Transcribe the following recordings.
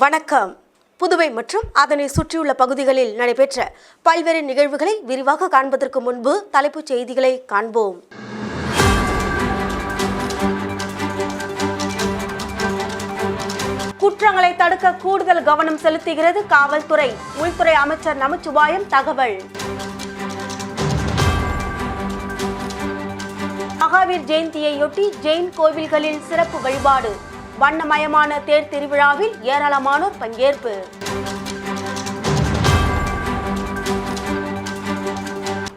வணக்கம். புதுவை மற்றும் அதனை சுற்றியுள்ள பகுதிகளில் நடைபெற்ற பல்வேறு நிகழ்வுகளை விரிவாக காண்பதற்கு முன்பு தலைப்புச் செய்திகளை காண்போம். குற்றங்களை தடுக்க கூடுதல் கவனம் செலுத்துகிறது காவல்துறை. உள்துறை அமைச்சர் நமச்சிவாயம் தகவல். மகாவீர் ஜெயந்தியையொட்டி ஜெயின் கோவில்களில் சிறப்பு வழிபாடு. வண்ணமயமான தேர் திருவிழாவில் ஏராளமானோர் பங்கேற்பு.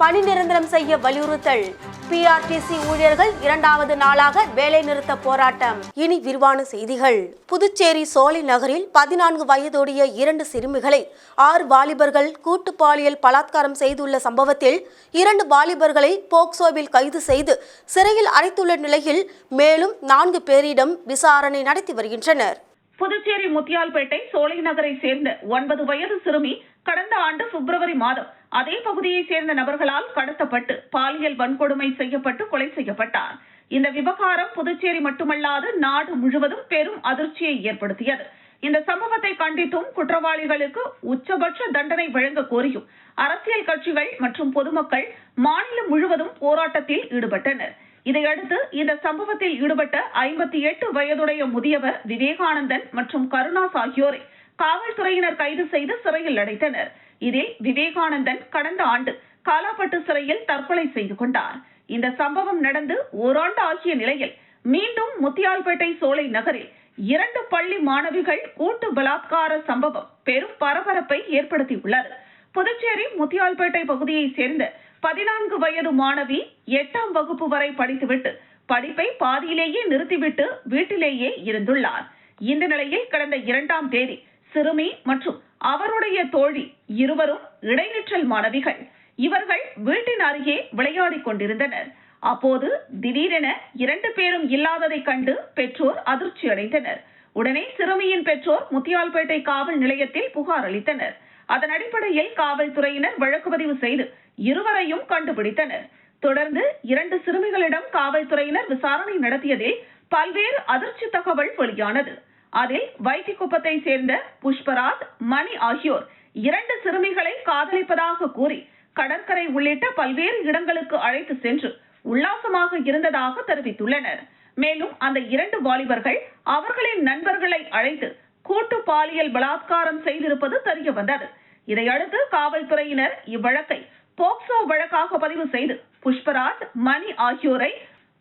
பணி நிரந்தரம் செய்ய வலியுறுத்தல். பிஆர்டிசி ஊழியர்கள் இரண்டாவது நாளாக வேலை நிறுத்த போராட்டம். இனி விரிவான செய்திகள். புதுச்சேரி சோலை நகரில் பதினான்கு வயதுடைய இரண்டு சிறுமிகளை ஆறு வாலிபர்கள் கூட்டு பாலியல் பலாத்காரம் செய்துள்ள சம்பவத்தில் இரண்டு வாலிபர்களை போக்சோவில் கைது செய்து சிறையில் அடைத்துள்ள நிலையில் மேலும் நான்கு பேரிடம் விசாரணை நடத்தி வருகின்றனர். புதுச்சேரி முத்தியால்பேட்டை சோலை நகரை சேர்ந்த ஒன்பது வயது சிறுமி கடந்த ஆண்டு பிப்ரவரி மாதம் அதே பகுதியைச் சேர்ந்த நபர்களால் கடத்தப்பட்டு பாலியல் வன்கொடுமை செய்யப்பட்டு கொலை செய்யப்பட்டார். இந்த விவகாரம் புதுச்சேரி மட்டுமல்லாது நாடு முழுவதும் பெரும் அதிர்ச்சியை ஏற்படுத்தியது. இந்த சம்பவத்தை கண்டித்தும் குற்றவாளிகளுக்கு உச்சபட்ச தண்டனை வழங்க கோரியும் அரசியல் கட்சிகள் மற்றும் பொதுமக்கள் மாநிலம் முழுவதும் போராட்டத்தில் ஈடுபட்டனர். இதையடுத்து இந்த சம்பவத்தில் ஈடுபட்ட ஐம்பத்தி எட்டு வயதுடைய முதியவர் விவேகானந்தன் மற்றும் கருணாஸ் ஆகியோரை காவல்துறையினர் கைது செய்து சிறையில் அடைத்தனர். இதில் விவேகானந்தன் கடந்த ஆண்டு காலாப்பட்டு சிறையில் தற்கொலை செய்து கொண்டார். இந்த சம்பவம் நடந்து ஓராண்டு ஆகிய நிலையில் மீண்டும் முத்தியால்பேட்டை சோலை நகரில் இரண்டு பள்ளி மாணவிகள் கூட்டு பலாத்கார சம்பவம் பெரும் பரபரப்பை ஏற்படுத்தியுள்ளது. புதுச்சேரி முத்தியால்பேட்டை பகுதியைச் சேர்ந்த பதினான்கு வயது மாணவி எட்டாம் வகுப்பு வரை படித்துவிட்டு படிப்பை பாதியிலேயே நிறுத்திவிட்டு வீட்டிலேயே இருந்துள்ளார். இந்த நிலையில் கடந்த இரண்டாம் தேதி சிறுமி மற்றும் அவருடைய தோழி இருவரும் இடைநிற்றல் மாணவிகள். இவர்கள் வீட்டின் அருகே விளையாடிக் கொண்டிருந்தனர். அப்போது திடீரென இரண்டு பேரும் இல்லாததைக் கண்டு பெற்றோர் அதிர்ச்சி அடைந்தனர். உடனே சிறுமியின் பெற்றோர் முத்தியால்பேட்டை காவல் நிலையத்தில் புகார் அளித்தனர். அதன் அடிப்படையில் காவல்துறையினர் வழக்கு பதிவு செய்து இருவரையும் கண்டுபிடித்தனர். தொடர்ந்து இரண்டு சிறுமிகளிடம் காவல்துறையினர் விசாரணை நடத்தியதில் பல்வேறு அதிர்ச்சி தகவல் வெளியானது. அதில் வைத்திக்குப்பத்தை சேர்ந்த புஷ்பராஜ் மணி ஆகியோர் இரண்டு சிறுமிகளை காதலிப்பதாக கூறி கடற்கரை உள்ளிட்ட பல்வேறு இடங்களுக்கு அழைத்து சென்று உல்லாசமாக இருந்ததாக தெரிவித்துள்ளனர். மேலும் அந்த இரண்டு வாலிபர்கள் அவர்களின் நண்பர்களை அழைத்து கூட்டு பாலியல் பலாத்காரம் செய்திருப்பது தெரிய வந்தது இதையடுத்து காவல்துறையினர் இவ்வழக்கை போக்சோ வழக்காக பதிவு செய்து புஷ்பராஜ் மணி ஆகியோரை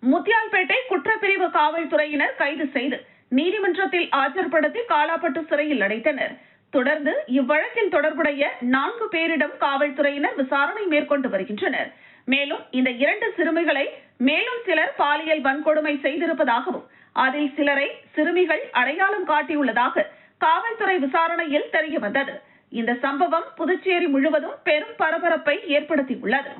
முத்தியால்பேட்டை குற்றப்பிரிவு காவல்துறையினர் கைது செய்து நீதிமன்றத்தில் ஆஜர்படுத்தி காலாப்பட்டு சிறையில் அடைத்தனர். தொடர்ந்து இவ்வழக்கில் தொடர்புடைய நான்கு பேரிடம் காவல்துறையினர் விசாரணை மேற்கொண்டு வருகின்றனர். மேலும் இந்த இரண்டு சிறுமிகளை மேலும் சிலர் பாலியல் வன்கொடுமை செய்திருப்பதாகவும் அதில் சிலரை சிறுமிகள் அடையாளம் காட்டியுள்ளதாக காவல்துறை விசாரணையில் தெரிய வந்தது. இந்த சம்பவம் புதுச்சேரி முழுவதும் பெரும் பரபரப்பை ஏற்படுத்தியுள்ளது.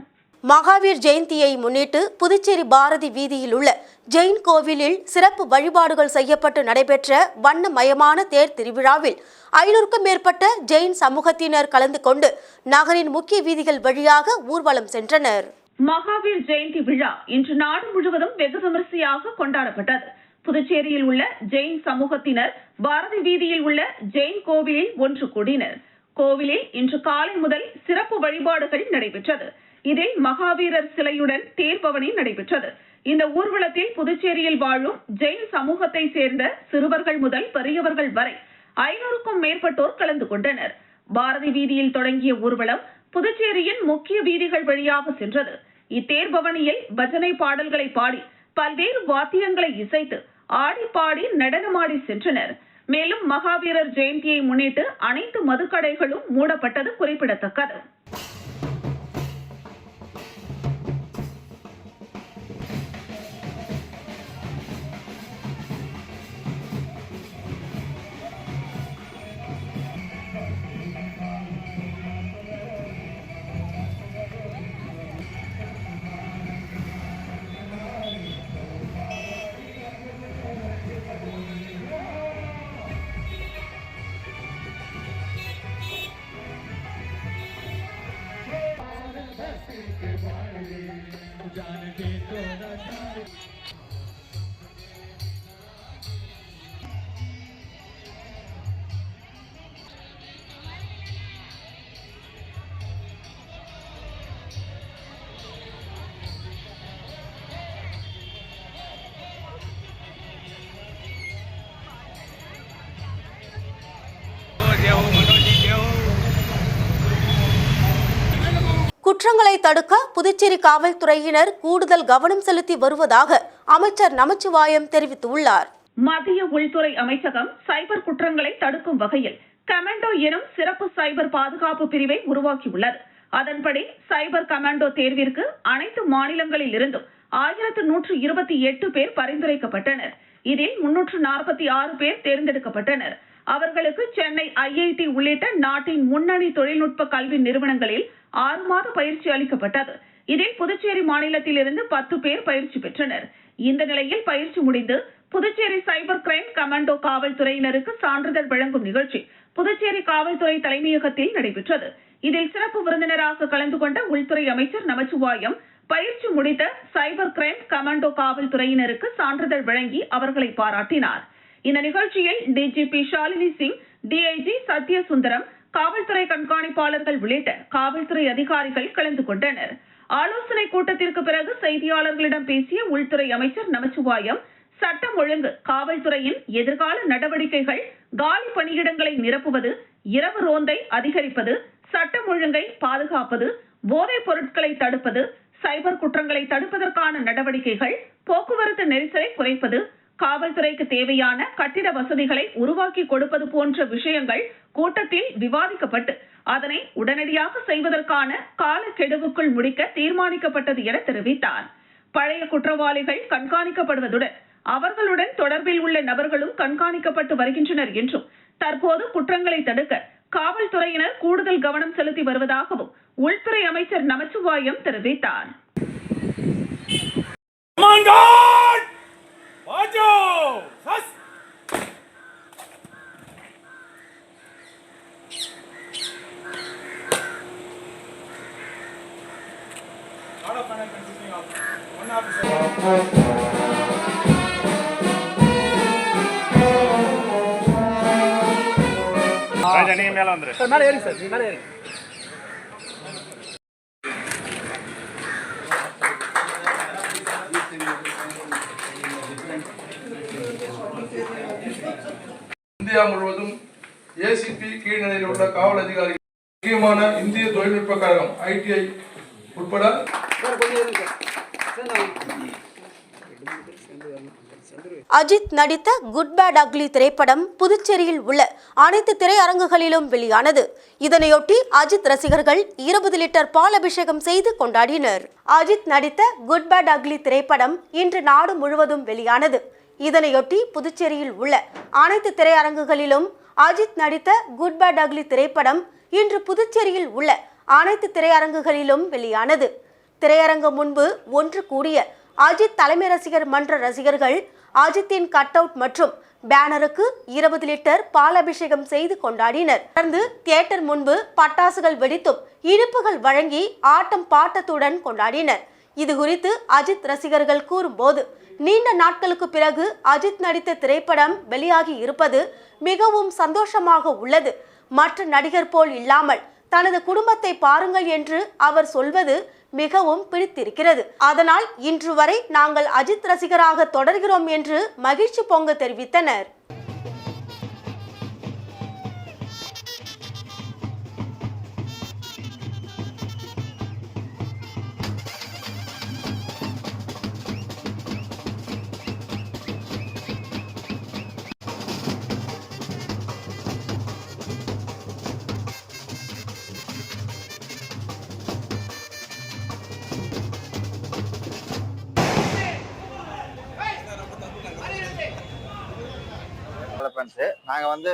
மகாவீர் ஜெயந்தியை முன்னிட்டு புதுச்சேரி பாரதி வீதியில் உள்ள ஜெயின் கோவிலில் சிறப்பு வழிபாடுகள் செய்யப்பட்டு நடைபெற்ற வண்ணமயமான தேர் திருவிழாவில் ஐநூறுக்கும் மேற்பட்ட ஜெயின் சமூகத்தினர் கலந்து கொண்டு நகரின் முக்கிய வீதிகள் வழியாக ஊர்வலம் சென்றனர். மகாவீர் ஜெயந்தி விழா இன்று நாடு முழுவதும் வெகு விமரிசையாக கொண்டாடப்பட்டது. புதுச்சேரியில் உள்ள ஜெயின் சமூகத்தினர் பாரதி வீதியில் உள்ள ஜெயின் கோவிலில் ஒன்று கூடினர். கோவிலில் இன்று காலை முதல் சிறப்பு வழிபாடுகள் நடைபெற்றது. இதில் மகாவீரர் சிலையுடன் தேர்பவனி நடைபெற்றது. இந்த ஊர்வலத்தில் புதுச்சேரியில் வாழும் ஜெயின் சமூகத்தை சேர்ந்த சிறுவர்கள் முதல் பெரியவர்கள் வரை ஐநூறுக்கும் மேற்பட்டோர் கலந்து கொண்டனர். பாரதி வீதியில் தொடங்கிய ஊர்வலம் புதுச்சேரியின் முக்கிய வீதிகள் வழியாக சென்றது. இத்தேர்பவனியில் பஜனை பாடல்களை பாடி பல்வேறு வாத்தியங்களை இசைத்து ஆடி பாடி நடனமாடி சென்றனர். மேலும் மகாவீரர் ஜெயந்தியை முன்னிட்டு அனைத்து மதுக்கடைகளும் மூடப்பட்டது குறிப்பிடத்தக்கது. குற்றங்களை தடுக்க புதுச்சேரி காவல்துறையினர் கூடுதல் கவனம் செலுத்தி வருவதாக அமைச்சர் நமச்சிவாயம் தெரிவித்துள்ளார். மத்திய உள்துறை அமைச்சகம் சைபர் குற்றங்களை தடுக்கும் வகையில் கமாண்டோ எனும் சிறப்பு சைபர் பாதுகாப்பு பிரிவை உருவாக்கியுள்ளது. அதன்படி சைபர் கமாண்டோ தேர்விற்கு அனைத்து மாநிலங்களில் இருந்தும் ஆயிரத்து நூற்று இருபத்தி எட்டு பேர் பரிந்துரைக்கப்பட்டனர். இதில் முன்னூற்று நாற்பத்தி ஆறு பேர் தேர்ந்தெடுக்கப்பட்டனர். அவர்களுக்கு சென்னை ஐஐடி உள்ளிட்ட நாட்டின் முன்னணி தொழில்நுட்ப கல்வி நிறுவனங்களில் ஆறு மாத பயிற்சி அளிக்கப்பட்டது. இதில் புதுச்சேரி மாநிலத்தில் இருந்து பத்து பேர் பயிற்சி பெற்றனர். இந்த நிலையில் பயிற்சி முடிந்து புதுச்சேரி சைபர் கிரைம் கமாண்டோ காவல்துறையினருக்கு சான்றிதழ் வழங்கும் நிகழ்ச்சி புதுச்சேரி காவல்துறை தலைமையகத்தில் நடைபெற்றது. இதில் சிறப்பு விருந்தினராக கலந்து கொண்ட உள்துறை அமைச்சர் நமச்சிவாயம் பயிற்சி முடித்த சைபர் கிரைம் கமாண்டோ காவல்துறையினருக்கு சான்றிதழ் வழங்கி அவர்களை பாராட்டினார். இந்த நிகழ்ச்சியில் டிஜிபி ஷாலினி சிங் டிஐஜி சத்யசுந்தரம் காவல்துறை கண்காணிப்பாளர்கள் உள்ளிட்ட காவல்துறை அதிகாரிகள் கலந்து கொண்டனர். ஆலோசனை கூட்டத்திற்கு பிறகு செய்தியாளர்களிடம் பேசிய உள்துறை அமைச்சர் நமச்சிவாயம் சட்டம் ஒழுங்கு காவல்துறையின் எதிர்கால நடவடிக்கைகள் காலி பணியிடங்களை நிரப்புவது இரவு ரோந்தை அதிகரிப்பது சட்டம் ஒழுங்கை பாதுகாப்பது போதைப் பொருட்களை தடுப்பது சைபர் குற்றங்களை தடுப்பதற்கான நடவடிக்கைகள் போக்குவரத்து நெரிசலை குறைப்பது காவல்துறைக்கு தேவையான கட்டிட வசதிகளை உருவாக்கி கொடுப்பது போன்ற விஷயங்கள் கூட்டத்தில் விவாதிக்கப்பட்டு அதனை உடனடியாக செய்வதற்கான காலக்கெடுவுக்குள் முடிக்க தீர்மானிக்கப்பட்டது என தெரிவித்தார். பழைய குற்றவாளிகள் கண்காணிக்கப்படுவதுடன் அவர்களுடன் தொடர்பில் உள்ள நபர்களும் கண்காணிக்கப்பட்டு வருகின்றனர் என்றும் தற்போது குற்றங்களை தடுக்க காவல்துறையினர் கூடுதல் கவனம் செலுத்தி வருவதாகவும் உள்துறை அமைச்சர் நமச்சிவாயம் தெரிவித்தார். மேல வந்துரு. சார் மேலே ஏறுங்க சார். நீங்க மேலே ஏறுங்க. இந்தியா முழுவதும் ஏசிபி கீழ்நிலையில் உள்ள காவல் அதிகாரிகள் முக்கியமான இந்திய தொழில்நுட்ப கழகம் ஐடிஐ உட்பட அஜித் நடித்த குட் பேட் அக்லி திரைப்படம் புதுச்சேரியில் உள்ள அனைத்து திரையரங்குகளிலும் வெளியானது. இதனையொட்டி அஜித் ரசிகர்கள் இருபது லிட்டர் பால் அபிஷேகம் செய்து கொண்டாடினர். அஜித் நடித்த குட் பேட் அக்லி திரைப்படம் இன்று நாடு முழுவதும் வெளியானது. இதனையொட்டி புதுச்சேரியில் உள்ள அனைத்து திரையரங்குகளிலும் அஜித் நடித்த குட் பேட் அக்லி திரைப்படம் இன்று புதுச்சேரியில் உள்ள அனைத்து திரையரங்குகளிலும் வெளியானது. திரையரங்கு முன்பு ஒன்று கூடிய அஜித் தலைமை ரசிகர் மன்ற ரசிகர்கள் அஜித்தின் கட் அவுட் மற்றும் பேனருக்கு இருபது லிட்டர் பால் அபிஷேகம் செய்து கொண்டாடினர். தொடர்ந்து தியேட்டர் முன்பு பட்டாசுகள் வெடித்தும் இனிப்புகள் வழங்கி ஆட்டம் பாட்டத்துடன் கொண்டாடினர். இது குறித்து அஜித் ரசிகர்கள் கூறும்போது நீண்ட நாட்களுக்கு பிறகு அஜித் நடித்த திரைப்படம் வெளியாகி இருப்பது மிகவும் சந்தோஷமாக உள்ளது. மற்ற நடிகர் போல் இல்லாமல் தனது குடும்பத்தை பாருங்கள் என்று அவர் சொல்வது மிகவும் பிடித்திருக்கிறது. அதனால் இன்று வரை நாங்கள் அஜித் ரசிகராக தொடர்கிறோம் என்று மகிழ்ச்சி பொங்க தெரிவித்தனர். டெவலப்மெண்ட்ஸு நாங்கள் வந்து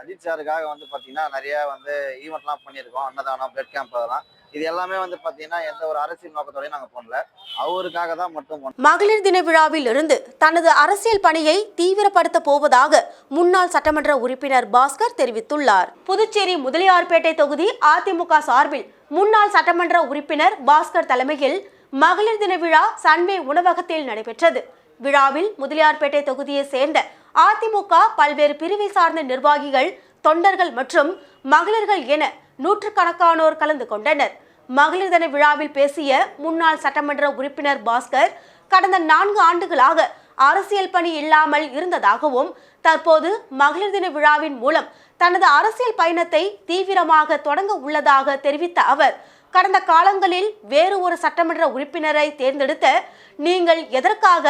அஜித் சாருக்காக வந்து பார்த்தீங்கன்னா நிறைய வந்து ஈவெண்ட்லாம் பண்ணியிருக்கோம். அன்னதானம் பிளட் கேம்ப் அதெல்லாம். இது எல்லாமே வந்து பார்த்தீங்கன்னா எந்த ஒரு அரசியல் நோக்கத்தோடய நாங்கள் போனல அவருக்காக தான் மட்டும் மகளிர் தின விழாவில் இருந்து தனது அரசியல் பணியை தீவிரப்படுத்த போவதாக முன்னாள் சட்டமன்ற உறுப்பினர் பாஸ்கர் தெரிவித்துள்ளார். புதுச்சேரி முதலியார்பேட்டை தொகுதி அதிமுக சார்பில் முன்னாள் சட்டமன்ற உறுப்பினர் பாஸ்கர் தலைமையில் மகளிர் தின விழா சன்வே உணவகத்தில் நடைபெற்றது. விழாவில் முதலியார்பேட்டை தொகுதியை சேர்ந்த அதிமுக பல்வேறு பிரிவை சார்ந்த நிர்வாகிகள் தொண்டர்கள் மற்றும் மகளிர்கள் என நூற்றுக்கணக்கானோர் கலந்து கொண்டனர். மகளிர் தின விழாவில் பேசிய முன்னாள் சட்டமன்ற உறுப்பினர் பாஸ்கர் கடந்த நான்கு ஆண்டுகளாக அரசியல் பணி இல்லாமல் இருந்ததாகவும் தற்போது மகளிர் தின விழாவின் மூலம் தனது அரசியல் பயணத்தை தீவிரமாக தொடங்க உள்ளதாக தெரிவித்த அவர் கடந்த காலங்களில் வேறு ஒரு சட்டமன்ற உறுப்பினரை தேர்ந்தெடுத்த நீங்கள் எதற்காக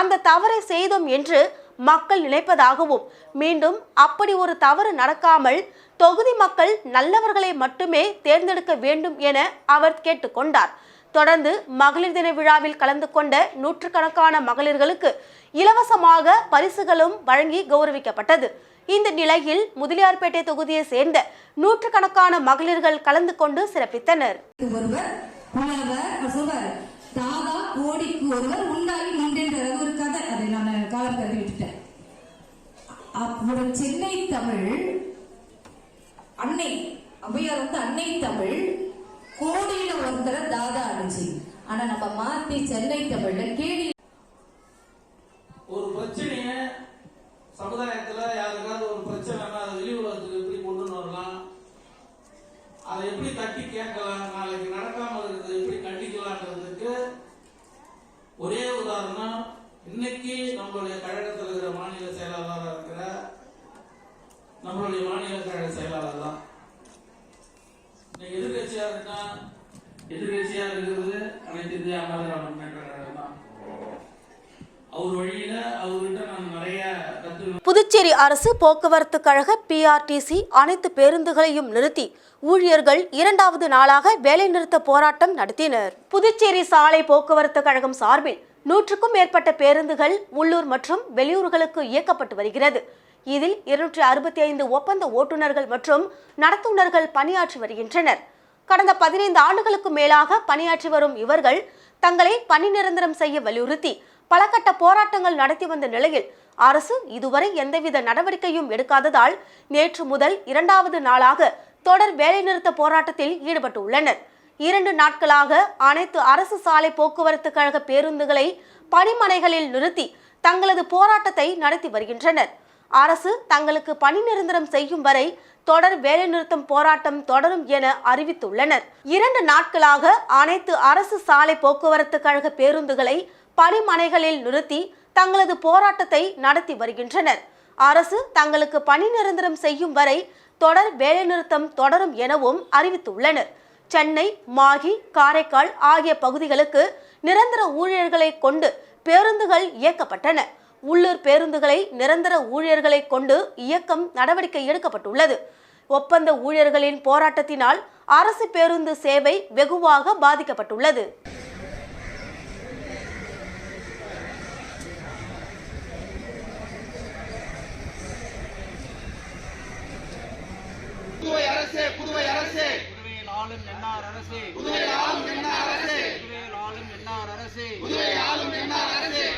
அந்த தவறை செய்தோம் என்று மக்கள் நினைப்பதாகவும் மீண்டும் அப்படி ஒரு தவறு நடக்காமல் தொகுதி மக்கள் நல்லவர்களை மட்டுமே தேர்ந்தெடுக்க வேண்டும் என அவர் கேட்டுக்கொண்டார். தொடர்ந்து மகளிர் தின விழாவில் கலந்து கொண்ட நூற்றுக்கணக்கான மகளிர்களுக்கு இலவசமாக பரிசுகளும் வழங்கி கௌரவிக்கப்பட்டது. இந்த நிலையில் முதலியார்பேட்டை தொகுதியை சேர்ந்த நூற்றுக்கணக்கான மகளிர்கள் கலந்து கொண்டு சிறப்பித்தனர். ஒருவர் புலவர் தாதா கோடிக்கு ஒருவர் உண்டாகி நின்றென்றது ஒரு கதை அதை நான் காலம் கருதி விட்டுட்டேன் அப்புறம் சென்னை தமிழ் அன்னை ஔவையார் வந்து அன்னை தமிழ் கோடியில ஒருத்தர தாதா அடிச்சு ஆனா நம்ம மாத்தி சென்னை தமிழ்ல கேடி ஒரு பிரச்சனைய சமுதாயத்துல யாருக்காவது ஒரு பிரச்சனை அரசு போக்குவரத்து கழக பிஆர்டிசி அனைத்து பேருந்துகளையும் நிறுத்தி ஊழியர்கள் இரண்டாவது நாளாக வேலைநிறுத்த போராட்டம் நடத்தினர். புதுச்சேரி சாலை போக்குவரத்து கழகம் சார்பில் நூற்றுக்கும் மேற்பட்ட பேருந்துகள் உள்ளூர் மற்றும் வெளியூர்களுக்கு இயக்கப்பட்டு வருகிறது. இதில் இருநூற்றி அறுபத்தி ஐந்து ஒப்பந்த ஓட்டுநர்கள் மற்றும் நடத்துனர்கள் பணியாற்றி வருகின்றனர். கடந்த பதினைந்து ஆண்டுகளுக்கு மேலாக பணியாற்றி வரும் இவர்கள் தங்களை பணி நிரந்தரம் செய்ய வலியுறுத்தி பல கட்ட போராட்டங்கள் நடத்தி வந்த நிலையில் அரசு இதுவரை எந்தவித நடவடிக்கையும் எடுக்காததால் நேற்று முதல் இரண்டாவது நாளாக தொடர் வேலைநிறுத்த போராட்டத்தில் ஈடுபட்டுள்ளனர். இரண்டு நாட்களாக அனைத்து அரசு சாலை போக்குவரத்து கழக பேருந்துகளை பணிமனைகளில் நிறுத்தி தங்களது போராட்டத்தை நடத்தி வருகின்றனர். அரசு தங்களுக்கு பணி நிரந்தரம் செய்யும் வரை தொடர் வேலைநிறுத்தம் போராட்டம் தொடரும் என அறிவித்துள்ளனர். இரண்டு நாட்களாக அனைத்து அரசு சாலை போக்குவரத்து கழக பேருந்துகளை பணிமனைகளில் நிறுத்தி தங்களது போராட்டத்தை நடத்தி வருகின்றனர். அரசு தங்களுக்கு பணி நிரந்தரம் செய்யும் வரை தொடர் வேலைநிறுத்தம் தொடரும் எனவும் அறிவித்துள்ளனர். சென்னை மாகி காரைக்கால் ஆகிய பகுதிகளுக்கு நிரந்தர ஊழியர்களை கொண்டு பேருந்துகள் இயக்கப்பட்டன. உள்ளூர் பேருந்துகளை நிரந்தர ஊழியர்களை கொண்டு இயக்கம் நடவடிக்கை எடுக்கப்பட்டுள்ளது. ஒப்பந்த ஊழியர்களின் போராட்டத்தினால் அரசு பேருந்து சேவை வெகுவாக பாதிக்கப்பட்டுள்ளது.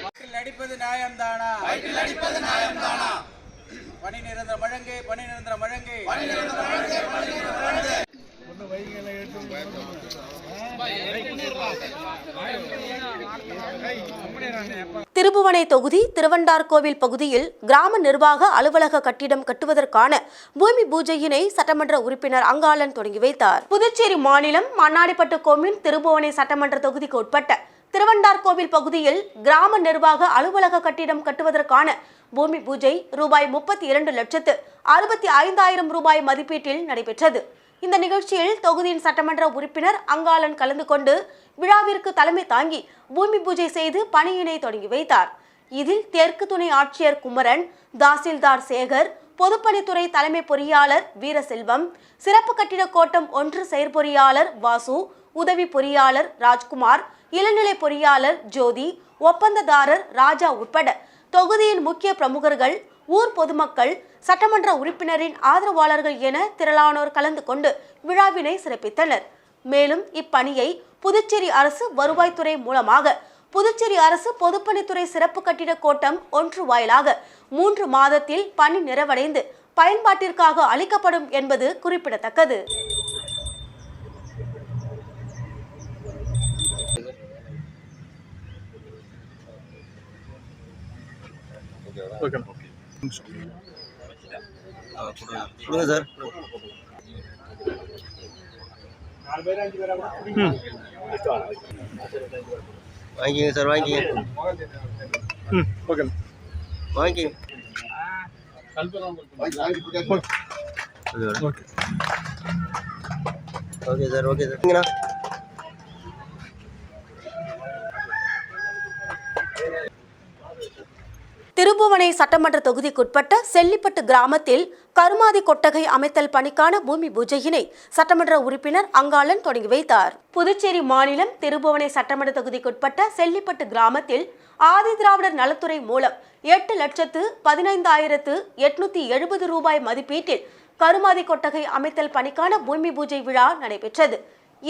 வயிற்றில் அடிப்பது நியாயம்தானா? அடிப்பது நியாயம்தானா? பணி நிரந்தரம் வழங்கு பணி நிரந்தரம் வழங்கு பணி நிரந்தரம் வழங்கு பணி நிரந்தரம் வழங்கு திருபுவனை தொகுதி திருவண்டார்கோவில் பகுதியில் கிராம நிர்வாக அலுவலக கட்டிடம் கட்டுவதற்கான பூமி பூஜையினை சட்டமன்ற உறுப்பினர் அங்காளன் தொடங்கி வைத்தார். புதுச்சேரி மாநிலம் மண்ணாடிப்பட்டு கோமின் திருபுவனை சட்டமன்ற தொகுதிக்கு உட்பட்ட திருவண்டார்கோவில் பகுதியில் கிராம நிர்வாக அலுவலக கட்டிடம் கட்டுவதற்கான பூமி பூஜை ரூபாய் முப்பத்தி இரண்டு லட்சத்து அறுபத்தி ஐந்தாயிரம் ரூபாய் மதிப்பீட்டில் நடைபெற்றது. இந்த நிகழ்ச்சியில் தொகுதியின் சட்டமன்ற உறுப்பினர் அங்காளன் கலந்து கொண்டு விழாவிற்கு தலைமை தாங்கி பூமி பூஜை செய்து பணியினை தொடங்கி வைத்தார். இதில் தெற்கு துணை ஆட்சியர் குமரன் தாசில்தார் சேகர் பொதுப்பணித்துறை தலைமை பொறியாளர் வீரசெல்வம் சிறப்பு கட்டிட கோட்டம் ஒன்று செயற்பொறியாளர் வாசு உதவி பொறியாளர் ராஜ்குமார் இளநிலை பொறியாளர் ஜோதி ஒப்பந்ததாரர் ராஜா உட்பட தொகுதியின் முக்கிய பிரமுகர்கள் ஊர் பொதுமக்கள் சட்டமன்ற உறுப்பினரின் ஆதரவாளர்கள் என திரளானோர் கலந்து கொண்டு விழாவினை சிறப்பித்தனர். மேலும் இப்பணியை புதுச்சேரி அரசு வருவாய்த்துறை மூலமாக புதுச்சேரி அரசு பொதுப்பணித்துறை சிறப்பு கட்டிட கோட்டம் ஒன்று வாயிலாக மூன்று மாதத்தில் பணி நிறைவடைந்து பயன்பாட்டிற்காக அளிக்கப்படும் என்பது குறிப்பிடத்தக்கது. கொடுங்க சார் வாங்கிக்கங்க சார் வாங்கிக்கங்க வாங்கிக்கங்க okay sir okay sir Thirubhuvanai சட்டமன்ற தொகுதிக்குட்பட்ட செல்லிப்பட்டு கிராமத்தில் கருமாதி கொட்டகை அமைத்தல் பணிக்கான பூமி பூஜையினை சட்டமன்ற உறுப்பினர் அங்காளன் தொடங்கி வைத்தார். புதுச்சேரி மாநிலம் திருபுவனை சட்டமன்ற தொகுதிக்குட்பட்ட செல்லிப்பட்டு கிராமத்தில் ஆதி திராவிடர் நலத்துறை மூலம் எட்டு லட்சத்து பதினைந்தாயிரத்து எட்நூத்தி எழுபது ரூபாய் மதிப்பீட்டில் கருமாதி கொட்டகை அமைத்தல் பணிக்கான பூமி பூஜை விழா நடைபெற்றது.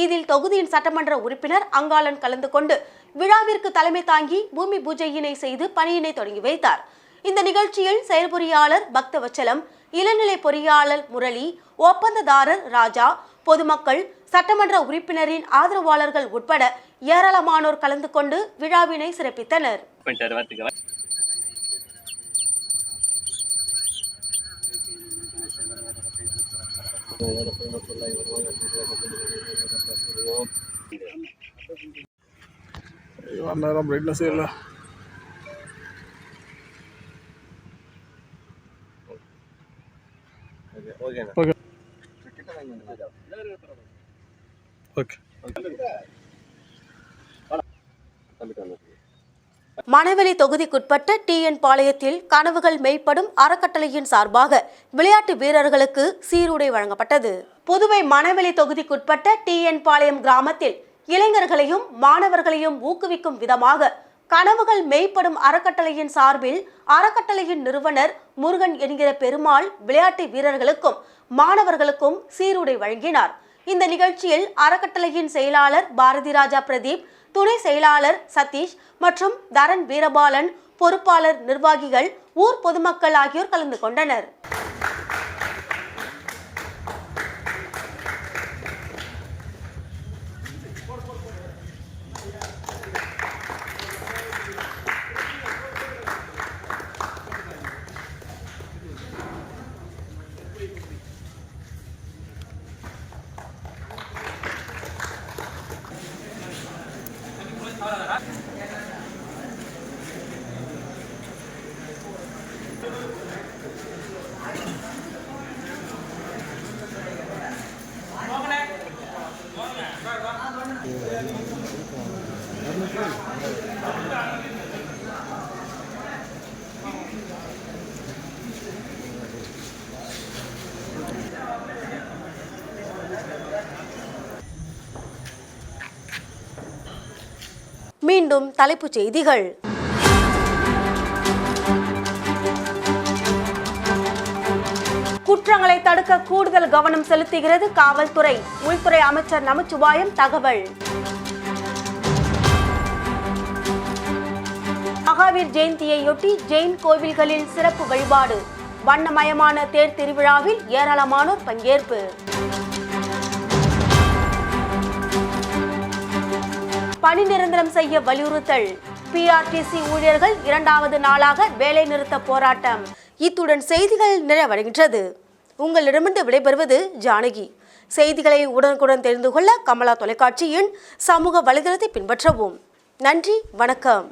இதில் தொகுதியின் சட்டமன்ற உறுப்பினர் அங்காளன் கலந்து கொண்டு விழாவிற்கு தலைமை தாங்கி பூமி பூஜையினை செய்து பணியினை தொடங்கி வைத்தார். இந்த நிகழ்ச்சியில் செயற்பொறியாளர் பக்தவச்சலம் இளநிலை பொறியாளர் முரளி ஒப்பந்ததாரர் ராஜா பொதுமக்கள் சட்டமன்ற உறுப்பினரின் ஆதரவாளர்கள் உட்பட ஏராளமானோர் கலந்து கொண்டு விழாவினை சிறப்பித்தனர். அந்நேரம் பிரைட்னஸே இல்லை. ஓகே மணவெளி தொகுதிக்குட்பட்ட டிஎன் பாளையத்தில் கனவுகள் மெய்ப்படும் அறக்கட்டளையின் சார்பாக விளையாட்டு வீரர்களுக்கு சீருடை வழங்கப்பட்டது. புதுவை மணவெளி தொகுதிக்குட்பட்ட டிஎன் பாளையம் கிராமத்தில் இளைஞர்களையும் மாணவர்களையும் ஊக்குவிக்கும் விதமாக கனவுகள் மெய்ப்படும் அறக்கட்டளையின் சார்பில் அறக்கட்டளையின் நிறுவனர் முருகன் என்கிற பெருமாள் விளையாட்டு வீரர்களுக்கும் மாணவர்களுக்கும் சீருடை வழங்கினார். இந்த நிகழ்ச்சியில் அறக்கட்டளையின் செயலாளர் பாரதி ராஜா பிரதீப் துணை செயலாளர் சதீஷ் மற்றும் தரன் வீரபாலன் பொறுப்பாளர் நிர்வாகிகள் ஊர் பொதுமக்கள் ஆகியோர் கலந்து கொண்டனர். மீண்டும் தலைப்புச் செய்திகள். குற்றங்களை தடுக்க கூடுதல் கவனம் செலுத்துகிறது காவல்துறை. உள்துறை அமைச்சர் நமச்சிவாயம் தகவல். மகாவீர் ஜெயந்தியையொட்டி ஜெயின் கோவில்களில் சிறப்பு வழிபாடு. வண்ணமயமான தேர் திருவிழாவில் ஏராளமானோர் பங்கேற்பு. பணி நிரந்தரம் செய்ய வலியுறுத்தல். பிஆர்டிசி ஊழியர்கள் இரண்டாவது நாளாக வேலை நிறுத்த போராட்டம். இத்துடன் செய்திகள் நிறைவடைகின்றது. உங்களிடமிருந்து விடைபெறுவது ஜானகி. செய்திகளை உடனுக்குடன் தெரிந்து கொள்ள கமலா தொலைக்காட்சியின் சமூக வலைதளத்தை பின்பற்றவும். நன்றி வணக்கம்.